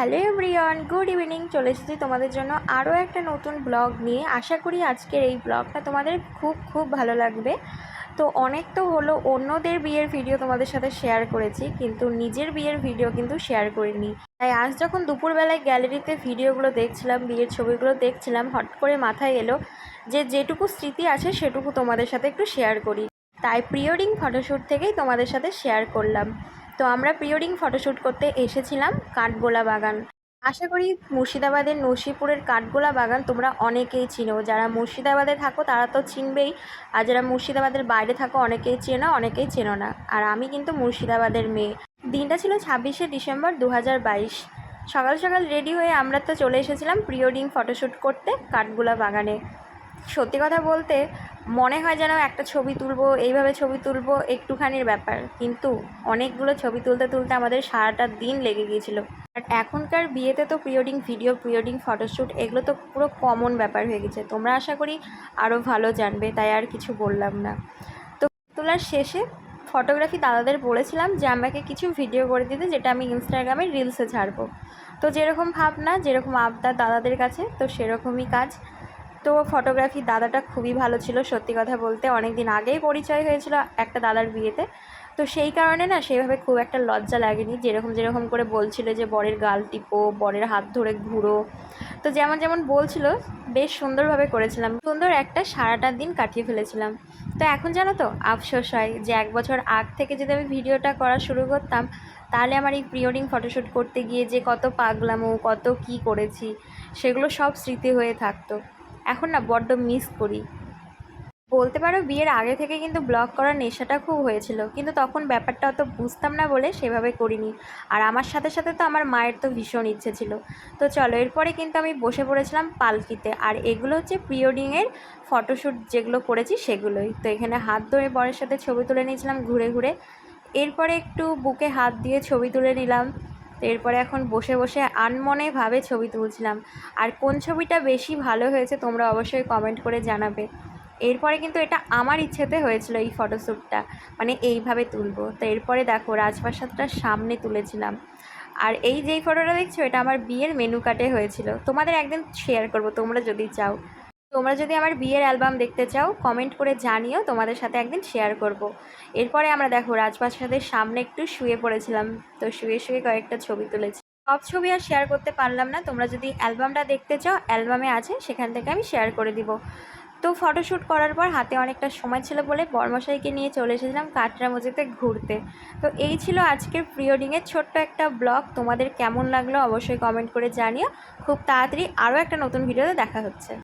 Hello everyone, good evening. চলে এসেছি তোমাদের জন্য আরও একটা নতুন ব্লগ নিয়ে। আশা করি আজকের এই ব্লগটা তোমাদের খুব খুব ভালো লাগবে। তো অনেক তো হলো, অন্যদের বিয়ের ভিডিও তোমাদের সাথে শেয়ার করেছি, কিন্তু নিজের বিয়ের ভিডিও কিন্তু শেয়ার করিনি। তাই আজ যখন দুপুরবেলায় গ্যালারিতে ভিডিওগুলো দেখছিলাম, বিয়ের ছবিগুলো দেখছিলাম হট করে মাথায় এলো যে যেটুকু স্মৃতি আছে সেটুকু তোমাদের সাথে একটু শেয়ার করি। তাই প্রিওডিং ফটোশ্যুট থেকেই তোমাদের সাথে শেয়ার করলাম। তো আমরা প্রিওডিং ফটোশ্যুট করতে এসেছিলাম কাঠগোলা বাগান। আশা করি মুর্শিদাবাদের নসিপুরের কাঠগোলা বাগান তোমরা অনেকেই চিনো। যারা মুর্শিদাবাদে থাকো তারা তো চিনবেই, আর যারা মুর্শিদাবাদের বাইরে থাকো অনেকেই চেনো অনেকেই চেনো না। আর আমি কিন্তু মুর্শিদাবাদের মেয়ে। দিনটা ছিল ছাব্বিশে ডিসেম্বর দু হাজার বাইশ। সকাল সকাল রেডি হয়ে আমরা তো চলে এসেছিলাম প্রিওডিং ফটোশ্যুট করতে কাঠগোলা বাগানে। সত্যি কথা বলতে মনে হয় যেন একটা ছবি তুলবো, এইভাবে ছবি তুলবো একটুখানির ব্যাপার। কিন্তু অনেকগুলো ছবি তুলতে তুলতে আমাদের সারাটা দিন লেগে গিয়েছিল। আর এখনকার বিয়েতে তো প্রিওডিং ভিডিও প্রিওডিং ফটোশ্যুট এগুলো তো পুরো কমন ব্যাপার হয়ে গেছে। তোমরা আশা করি আরও ভালো জানবে, তাই আর কিছু বললাম না। তো তোলার শেষে ফটোগ্রাফি দাদাদের বলেছিলাম যে, আমাকে কিছু ভিডিও করে দিতে যেটা আমি ইনস্টাগ্রামে রিলসে ছাড়বো। তো যেরকম ভাবনা, যেরকম আবদার দাদাদের কাছে, তো সেরকমই কাজ। তো ফটোগ্রাফি দাদাটা খুবই ভালো ছিল, সত্যি কথা বলতে। অনেক দিন আগেই পরিচয় হয়েছিল একটা দাদার বিয়েতে। তো সেই কারণে না, সেভাবে খুব একটা লজ্জা লাগেনি। যেরকম যেরকম করে বলছিল যে, বরের গাল টিপো, বরের হাত ধরে ঘুরো। তো যেমন যেমন বলছিল, বেশ সুন্দরভাবে করেছিলাম। সুন্দর একটা সারাটা দিন কাটিয়ে ফেলেছিলাম। তো এখন জানো তো, আফসোস হয় যে, এক বছর আগ থেকে যদি আমি ভিডিওটা করা শুরু করতাম, তাহলে আমার এই প্রিওডিং ফটোশ্যুট করতে গিয়ে যে, কত পাগলামো, কত কি করেছি, সেগুলো সব স্মৃতি হয়ে থাকতো। এখন না বড্ড মিস করি। বলতে পারো বিয়ের আগে থেকে কিন্তু ব্লগ করার নেশাটা খুব হয়েছিল, কিন্তু তখন ব্যাপারটা অত বুঝতাম না বলে সেভাবে করিনি। আর আমার সাথে সাথে তো আমার মায়ের তো ভীষণ ইচ্ছে ছিল। তো চলো, এরপরে কিন্তু আমি বসে পড়েছিলাম পালকিতে। আর এগুলো হচ্ছে প্রিওডিংয়ের ফটোশ্যুট যেগুলো করেছি সেগুলোই। তো এখানে হাত ধরে বরের সাথে ছবি তুলে নিয়েছিলাম ঘুরে ঘুরে। এরপরে একটু বুকে হাত দিয়ে ছবি তুলে নিলাম। তো এরপরে এখন বসে বসে আনমনেভাবে ছবি তুলছিলাম। আর কোন ছবিটা বেশি ভালো হয়েছে তোমরা অবশ্যই কমেন্ট করে জানাবে। এরপরে কিন্তু এটা আমার ইচ্ছেতে হয়েছিল এই ফটোশ্যুটটা। মানে এইভাবে তুলবো। তো এরপরে দেখো রাজপ্রাসাদটার সামনে তুলেছিলাম। আর এই যেই ফটোটা দেখছ, এটা আমার বিয়ের মেনু কাটে হয়েছিল। তোমাদের একদিন শেয়ার করব, তোমরা যদি চাও। তোমরা যদি আমার বিয়ের অ্যালবাম দেখতে চাও কমেন্ট করে জানিও, তোমাদের সাথে একদিন শেয়ার করব। এরপরে আমরা দেখো রাজপ্রাসাদের সামনে একটু শুয়ে পড়েছিলাম, তো শুয়ে শুয়ে কয়েকটা ছবি তুলেছি। সব ছবি আর শেয়ার করতে পারলাম না, তোমরা যদি অ্যালবামটা দেখতে চাও, অ্যালবামে আছে, সেখান থেকে আমি শেয়ার করে দিব। তো ফটোশ্যুট করার পর হাতে অনেকটা সময় ছিল বলে বর্মশাইকে নিয়ে চলে এসেছিলাম কাটরা কাটরামজিতে ঘুরতে। তো এই ছিল আজকের প্রিওডিংয়ের ছোট্ট একটা ব্লগ তোমাদের কেমন লাগল অবশ্যই কমেন্ট করে জানিও। খুব তাড়াতাড়ি আরও একটা নতুন ভিডিওতে দেখা হচ্ছে।